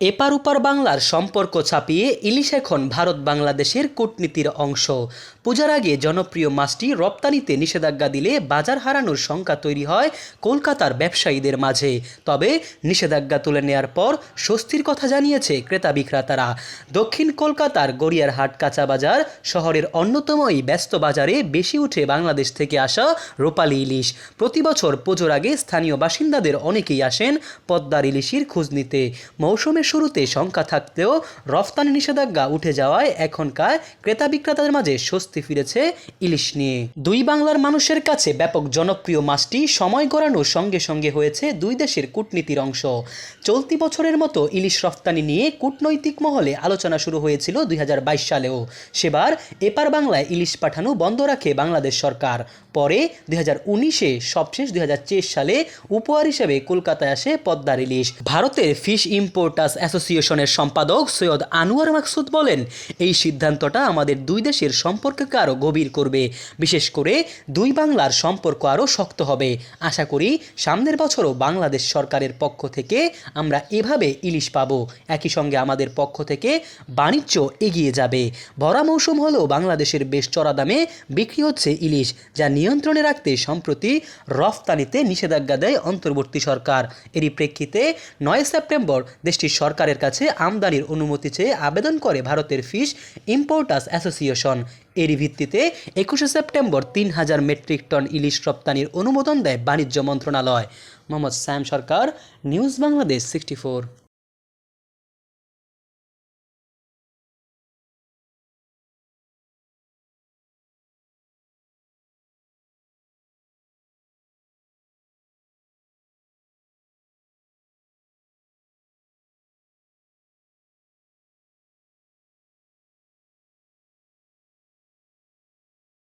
এপার ওপার বাংলার সম্পর্ক ছাপিয়ে ইলিশ এখন ভারত বাংলাদেশের কূটনীতির অংশ। পূজার আগে জনপ্রিয় মাছটি রপ্তানিতে নিষেধাজ্ঞা দিলে বাজার হারানোর শঙ্কা তৈরি হয় কলকাতার ব্যবসায়ীদের মাঝে। তবে নিষেধাজ্ঞা তুলে নেয়ার পর স্বস্তির কথা জানিয়েছে ক্রেতা বিক্রেতারা। দক্ষিণ কলকাতার গড়িয়ারহাট কাঁচা বাজার শহরের অন্যতম এই ব্যস্ত বাজারে বেশি উঠে বাংলাদেশ থেকে আসা রূপালী ইলিশ। প্রতি বছর পুজোর আগে স্থানীয় বাসিন্দাদের অনেকেই আসেন পদ্মার ইলিশির খোঁজ নিতে। মৌসুমের শুরুতে শঙ্কা থাকতেও রফতানি নিষেধাজ্ঞা উঠে যাওয়ায় এখনকার ক্রেতা বিক্রেতাদের মাঝে স্বস্তি ফিরেছে ইলিশ নিয়ে। দুই বাংলার মানুষের কাছে ব্যাপক জনপ্রিয় মাছটি সময় গড়ানোর সঙ্গে সঙ্গে হয়েছে দুই দেশের কূটনীতির অংশ। চলতি বছরের মতো ইলিশ রফতানি নিয়ে কূটনৈতিক মহলে আলোচনা শুরু হয়েছিল দুই সালেও। সেবার এপার বাংলায় ইলিশ পাঠানো বন্ধ রাখে বাংলাদেশ সরকার। পরে দুই হাজার উনিশে সবশেষ দুই সালে উপহার হিসেবে কলকাতায় আসে পদ্মার ইলিশ। ভারতের ফিশ ইম্পোর্টার্স অ্যাসোসিয়েশনের সম্পাদক সৈয়দ আনোয়ার মাকসুদ বলেন, এই সিদ্ধান্তটা আমাদের দুই দেশের সম্পর্ককে আরও গভীর করবে। বিশেষ করে দুই বাংলার সম্পর্ক আরও শক্ত হবে। আশা করি সামনের বছরও বাংলাদেশ সরকারের পক্ষ থেকে আমরা এভাবে ইলিশ পাবো। একই সঙ্গে আমাদের পক্ষ থেকে বাণিজ্য এগিয়ে যাবে। ভরা মৌসুম হলেও বাংলাদেশের বেশ চড়া দামে বিক্রি হচ্ছে ইলিশ, যা নিয়ন্ত্রণে রাখতে সম্প্রতি রফতানিতে নিষেধাজ্ঞা দেয় অন্তর্বর্তী সরকার। এরই প্রেক্ষিতে নয় সেপ্টেম্বর দেশটির সরকারের কাছে আমদানির অনুমতি চেয়ে আবেদন করে ভারতের ফিশ ইম্পোর্টার্স অ্যাসোসিয়েশন। এরই ভিত্তিতে একুশে সেপ্টেম্বর তিন হাজার মেট্রিক টন ইলিশ রপ্তানির অনুমোদন দেয় বাণিজ্য মন্ত্রণালয়। Mohammad Shyam Sarkar, news Bangladesh sixty four